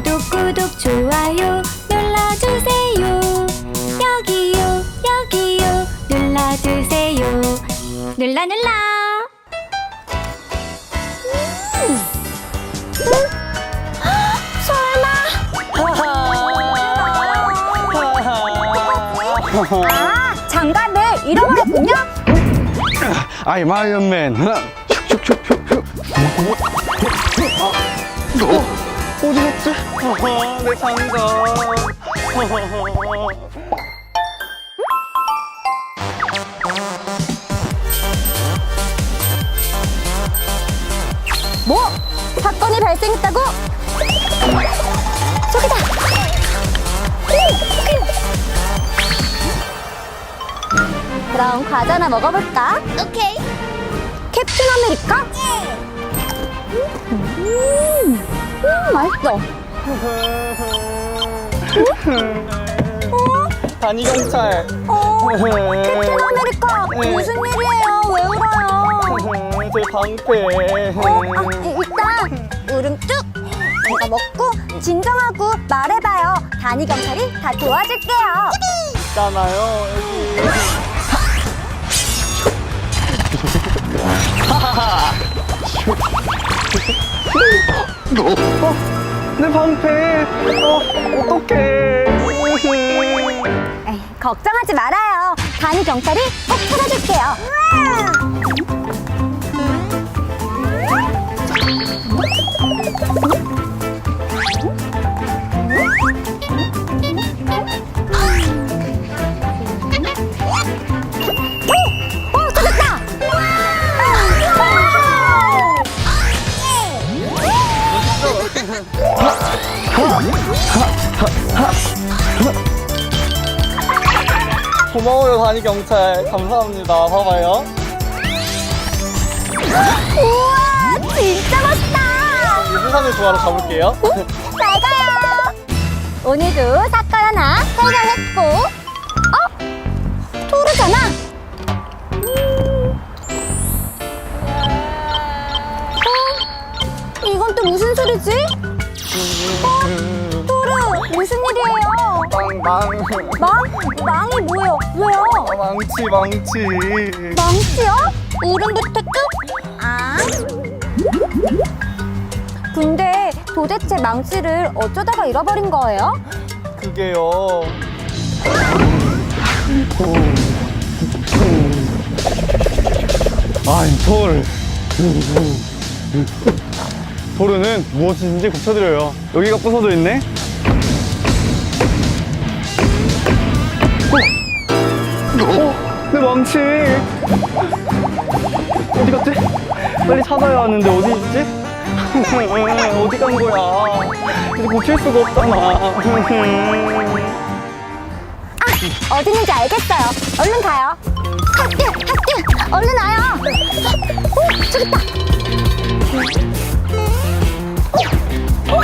구독 구독 좋아요 눌러주세요. 여기요 여기요 눌러주세요. 눌러 눌러. 음. 아 장갑을 잃어버렸군요. 아이 마이언맨. 하나 슉슉슉슉슉 어, 어 디 갔지? 아, 내 장갑 뭐? 사건이 발생했다고? 저기다! 그럼 과자나 먹어볼까? 오케이. 캡틴 아메리카? 음, 음, 맛있어. 단위 경찰 어, 캡틴 아메리카 네. 무슨 일이에요? 왜 울어요? 제 방패 어, 아, 이- 일단 울음 뚝 이거 먹고 진정하고 말해봐요. 단위 경찰이 다 도와줄게요. 있잖아요 어, 내 방패. 어, 어떡해. 에이, 걱정하지 말아요. 단위 경찰이 꼭 찾아줄게요. 단위 경찰 감사합니다 봐봐요 우와, 진짜 멋있다! 이 세상을 좋아로 가볼게요 잘 가요. 오늘도 사건 하나 해결했고, 어? 토르잖아. 망망 망? 망이 뭐예요? 왜요? 망치 망치 망치요? 울음부터 뚝? 아. 근데 도대체 망치를 어쩌다가 잃어버린 거예요? 그게요 아이 토르 토르는 무엇이든지 고쳐드려요 여기가 부서져 있네 어? 어? 내 망치 어디 갔지? 빨리 찾아야 하는데 어디 있지? 어디 간 거야? 이제 고칠 수가 없잖아. 어디 있는지 알겠어요. 얼른 가요. 학교, 학교, 얼른 와요. 오, 저기 있다. 오,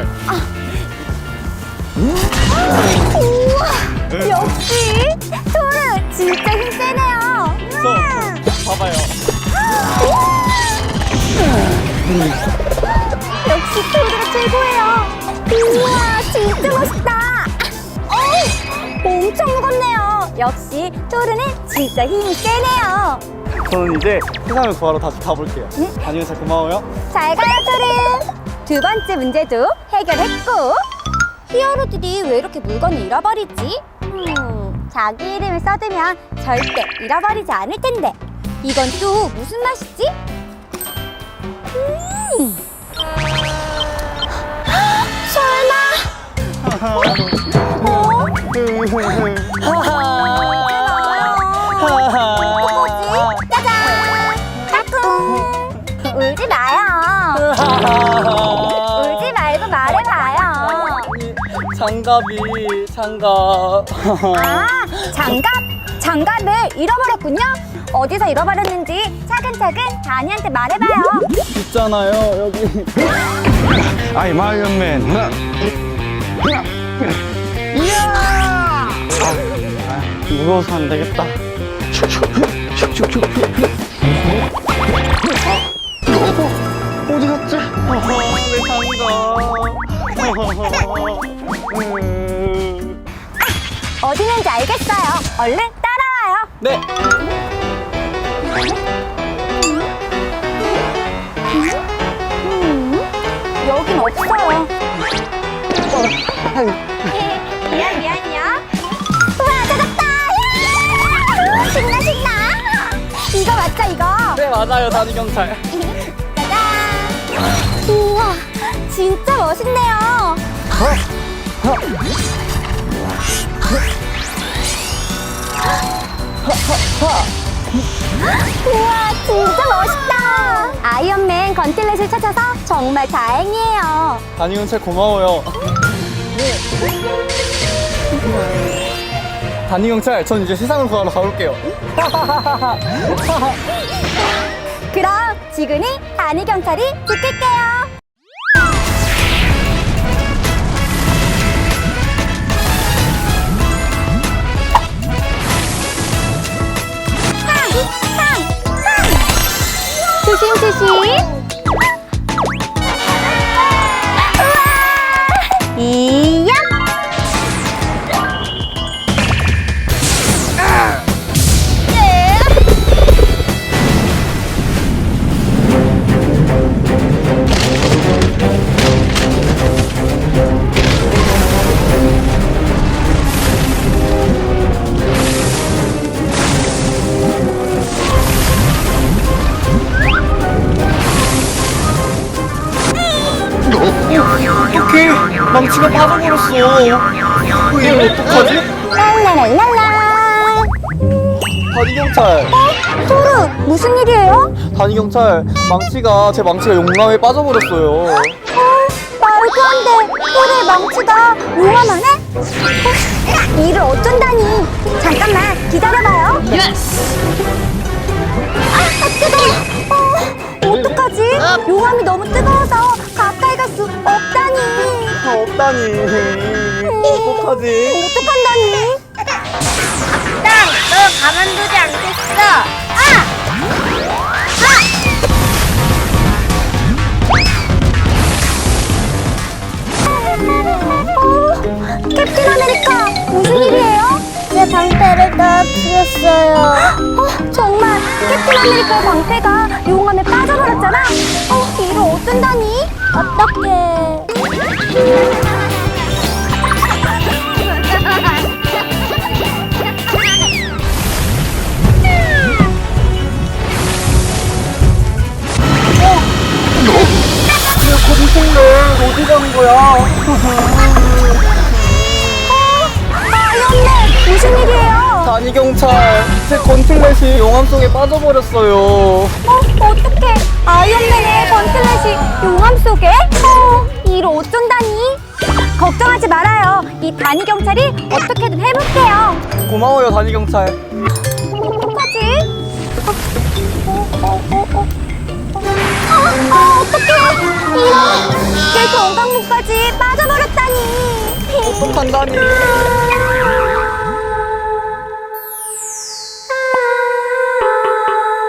단위 경찰. 우와, 역시 토르 진짜 힘 세네요. 저, 봐봐요. 역시 토르가 최고예요. 우와, 진짜 멋있다. 어우, 엄청 무겁네요. 역시 토르는 진짜 힘이 세네요. 저는 이제 세상을 구하러 다시 가볼게요. 응? 단위 경찰 고마워요. 잘 가요, 토르. 두 번째 문제도 해결했고. 히어로들이 왜 이렇게 물건을 잃어버리지? 음, 자기 이름을 써두면 절대 잃어버리지 않을 텐데. 이건 또 무슨 맛이지? 음. 설마? 어? 장갑이, 장갑. 아, 장갑? 장갑을 잃어버렸군요? 어디서 잃어버렸는지 차근차근 다니한테 말해봐요. 있잖아요, 여기. 아이, 마이언맨. 하나, 하나. 이야! 무거워서 안 되겠다. 어, 어디 갔지? 어허, 내 장이 다. 음. 어디 있는지 알겠어요. 얼른 따라와요. 네. 음, 여긴 없어요. 미안, 미안이야. 우와, 찾았다! 야! 신나, 신나! 이거 맞죠, 이거? 네, 맞아요, 단위 경찰. 짜잔! 우와, 진짜 멋있네요. 우와, 진짜 멋있다. 아이언맨 건틀렛을 찾아서 정말 다행이에요. 단위 경찰 고마워요. 단위 경찰, 전 이제 세상을 구하러 가볼게요. 그럼 지근이 단위 경찰이 지킬게요. 조 빠져버렸어. 이걸 어떡하지? 랄라랄랄라. 단위 경찰, 토르, 무슨 일이에요? 단위 경찰, 망치가 제 망치가 용암에 빠져버렸어요. 어, 말도 안 돼. 토르의 망치가 용암 안에? 어? 이를 어쩐다니. 잠깐만, 기다려봐요. 아, 뜨거워. 어, 어떡하지? 용암이 너무 뜨거워서 가까이 갈 수 없다니. 다 없다니. 어떡하지? 어떡한다니? 땅! 너 가만두지 않겠어! 아! 어, 캡틴 아메리카, 무슨 일이에요? 제 방패를 떨어뜨렸어요. 어, 정말 캡틴 아메리카의 방패가 용암에 빠져버렸잖아. 어, 이를 어쩐다니? 어떡해. 어디 가는 거야? 아이언맨, 무슨 일이에요? 단위 경찰, 제 건틀렛이 용암 속에 빠져버렸어요. 어, 어떡해. 아이언맨의 건틀렛이 용암 속에? 어, 이를 어쩐다니? 걱정하지 말아요. 이 단위 경찰이 어떻게든 해볼게요. 고마워요, 단위 경찰. 어떡하지? 어, 어, 어, 어, 어. 아, 아, 어떡해. 이런, 내 건강목까지 빠져버렸다니. 어떡한다니.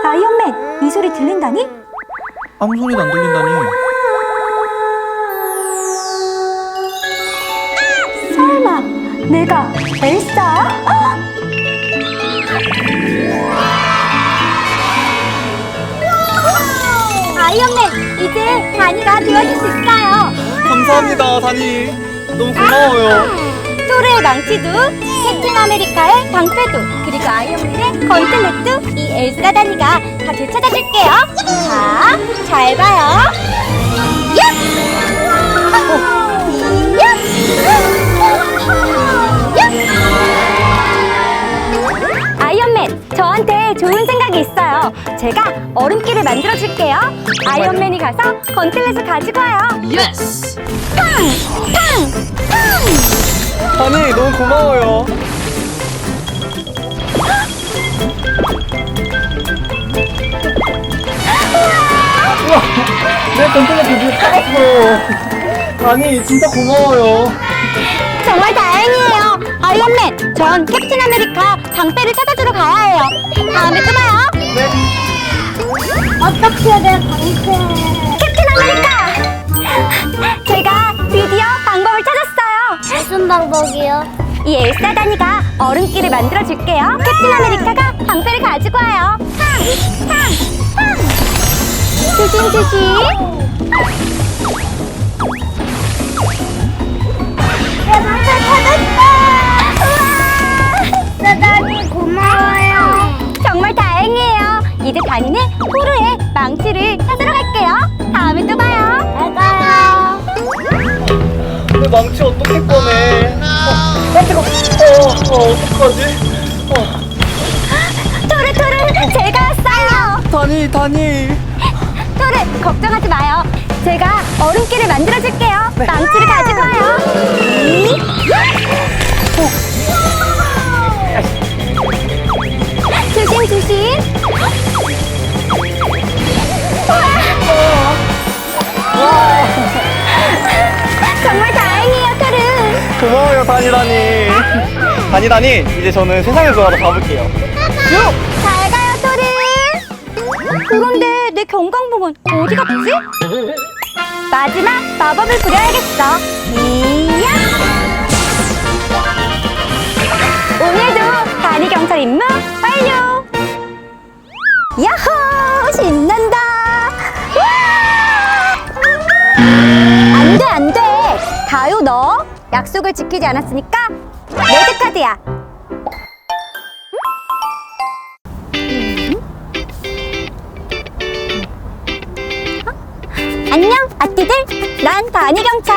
아이언맨, 이 소리 들린다니? 아무 소리도 안 들린다니. 내가 엘사? 아이언맨 이제 다니가 되어줄 수 있어요 감사합니다, 단위. 너무 고마워요. 토르의 망치도 캡틴 아메리카의 방패도 그리고 아이언맨의 건틀렛도 이 엘사 다니가 다 되찾아줄게요 자, 잘 봐요 얍! 얍! 제가 얼음길을 만들어 줄게요. 아이언맨이 가서 건틀렛을 가지고 와요. 예스! 팡! 팡! 팡! 단위, 너무 고마워요. 우와, 내 건틀렛 드디어 찾았어. 단위, 진짜 고마워요. 정말 다행이에요. 아이언맨, 전 캡틴 아메리카 방패를 찾아주러 가야 해요. 다음에 또 봐요. 네. 어떻게 내 방패? 캡틴 아메리카! 제가 드디어 방법을 찾았어요. 무슨 방법이요? 이 엘사 다니가 얼음길을 만들어 줄게요. 캡틴 아메리카가 방패를 가지고 와요. 탕! 탕! 탕! 조심 조심. 내 방패 찾았다! 우와! 사다니 고마워요. 정말 다행이에요. 이제 다니는 포르의 망치를 찾으러 갈게요. 다음에 또 봐요. 잘 가요. 내 망치 어떻게 꺼내? 어, 어, 뜨거. 어, 어, 어떡하지? 어, 토르 토르 제가 왔어요. 다니, 다니. 토르 걱정하지 마요. 제가 얼음길을 만들어 줄게요. 망치를 가지고 와요. 조심 조심. 정말 다행이에요, 토르. 고마워요, 다니, 다니. 다니, 다니. 이제 저는 세상을 구하러 가볼게요. 잘 가요, 토르. 그런데 내 경광봉은 어디 갔지? 마지막 마법을 부려야겠어. 이야! 오늘도 다니 경찰 임무 완료. 야호! 신난 약속을 지키지 않았으니까 레드 카드야. 안녕, 아띠들. 난 다니 경찰.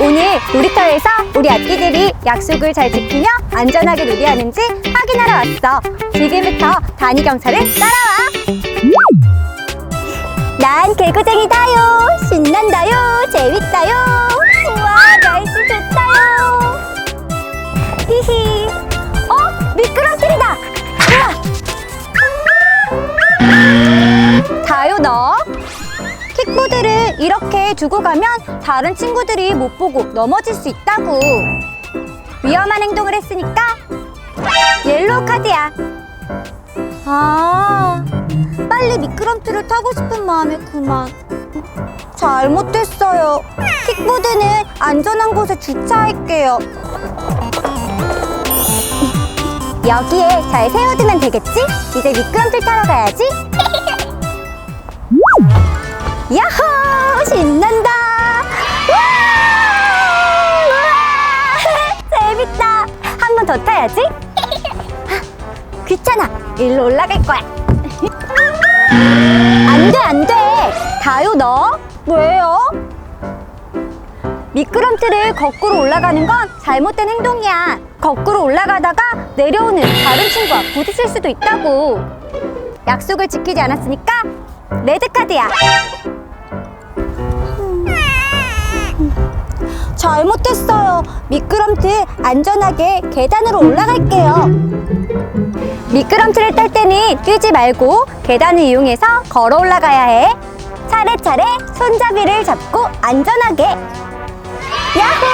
오늘 놀이터에서 우리 아띠들이 약속을 잘 지키며 안전하게 놀이하는지 확인하러 왔어. 지금부터 다니 경찰을 따라와. 난 개구쟁이다요. 신난다요. 재밌다요. 히히. 어, 미끄럼틀이다. 우와. 다요, 너. 킥보드를 이렇게 두고 가면 다른 친구들이 못 보고 넘어질 수 있다고. 위험한 행동을 했으니까 옐로우 카드야. 아, 빨리 미끄럼틀을 타고 싶은 마음에 그만. 잘못됐어요. 킥보드는 안전한 곳에 주차할게요. 여기에 잘 세워두면 되겠지? 이제 미끄럼틀 타러 가야지. 야호! 신난다! 와! 우와! 재밌다! 한 번 더 타야지? 아, 귀찮아! 일로 올라갈 거야! 안 돼, 안 돼! 다요, 너! 왜요? 미끄럼틀을 거꾸로 올라가는 건 잘못된 행동이야. 거꾸로 올라가다가 내려오는 다른 친구와 부딪힐 수도 있다고. 약속을 지키지 않았으니까 레드카드야. 잘못했어요. 미끄럼틀 안전하게 계단으로 올라갈게요. 미끄럼틀을 탈 때는 뛰지 말고 계단을 이용해서 걸어 올라가야 해. 차례차례 손잡이를 잡고 안전하게. 야호!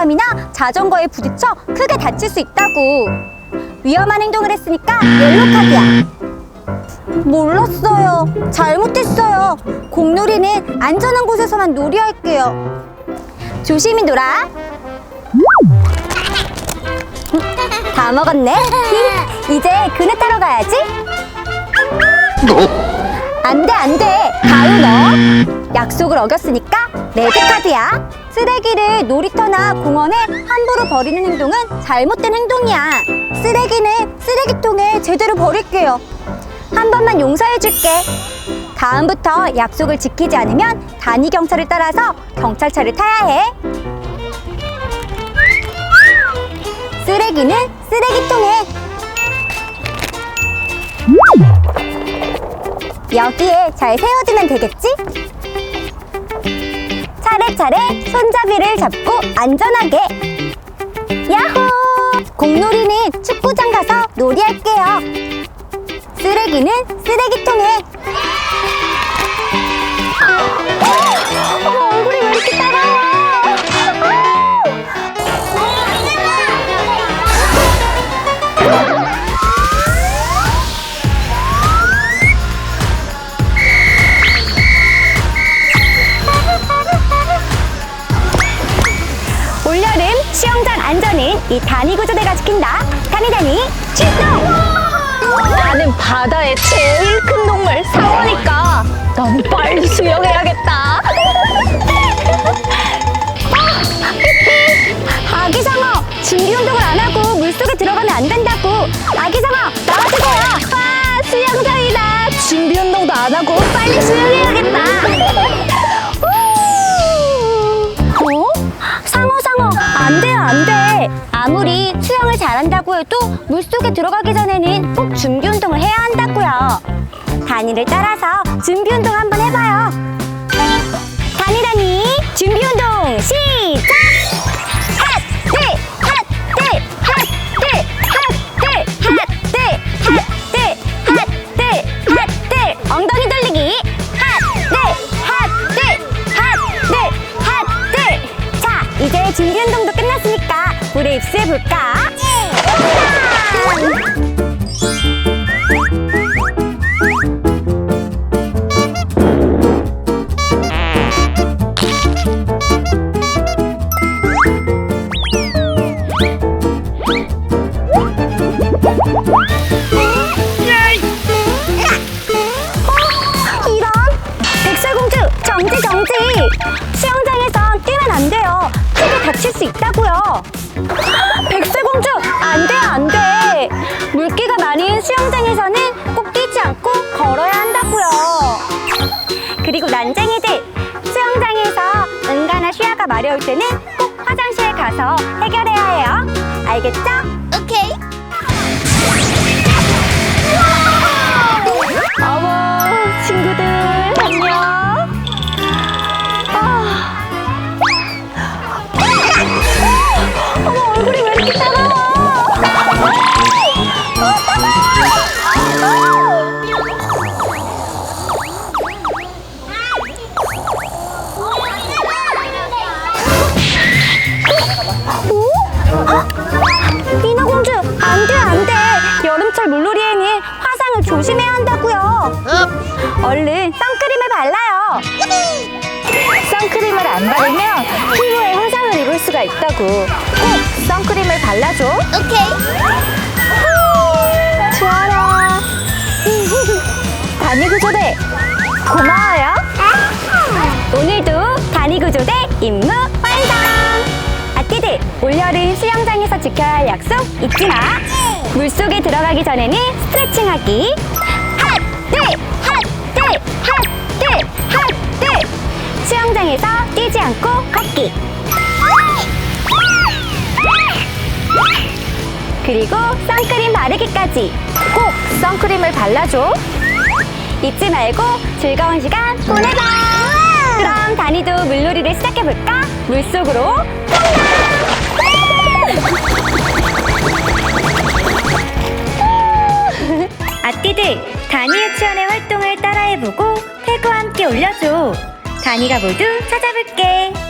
사람이나 자전거에 부딪혀 크게 다칠 수 있다고. 위험한 행동을 했으니까 옐로 카드야. 몰랐어요. 잘못했어요. 공놀이는 안전한 곳에서만 놀이할게요. 조심히 놀아. 다 먹었네. 이제 그네 타러 가야지. 안 돼, 안 돼. 다요, 너. 약속을 어겼으니까 레드 카드야. 쓰레기를 놀이터나 공원에 함부로 버리는 행동은 잘못된 행동이야. 쓰레기는 쓰레기통에 제대로 버릴게요. 한 번만 용서해줄게. 다음부터 약속을 지키지 않으면 단위 경찰을 따라서 경찰차를 타야 해. 쓰레기는 쓰레기통에. 여기에 잘 세워두면 되겠지? 아래 손잡이를 잡고 안전하게. 야호! 공놀이는 축구장 가서 놀이할게요. 쓰레기는 쓰레기통에. 이 단위 구조대가 지킨다. 단위단위 출동! 나는 바다의 제일 큰 동물 상어니까 넌 빨리 수영해야겠다. 아기 상어 준비 운동을 안 하고 물속에 들어가면 안 된다고. 아기 상어 나와주세요. 와 수영장이다. 준비 운동도 안 하고 빨리 수영해야겠다. 안 돼요 안 돼. 아무리 수영을 잘한다고 해도 물속에 들어가기 전에는 꼭 준비 운동을 해야 한다고요. 단위를 따라서 준비 운동 한번 해봐요. 단위 단위 준비 운동 시작. 준비 운동도 끝났으니까 물에 입수해 볼까? 이 쉬야가 마려울 때는 꼭 화장실 가서 해결해야 해요 알겠죠? 오케이 어머 안 바르면 피부에 화상을 입을 수가 있다고. 꼭 선크림을 발라줘. 오케이 좋아라. 단위구조대 고마워요. 오늘도 단위구조대 임무 완성 아띠들 올여름 수영장에서 지켜야 할 약속 잊지 마 물속에 들어가기 전에는 스트레칭하기 서 뛰지 않고 걷기 그리고 선크림 바르기까지 꼭 선크림을 발라줘. 잊지 말고 즐거운 시간 보내자. 그럼 다니도 물놀이를 시작해볼까? 물속으로! 아띠들, 다니 유치원의 활동을 따라해보고 태그와 함께 올려줘. 다니가 모두 찾아볼게.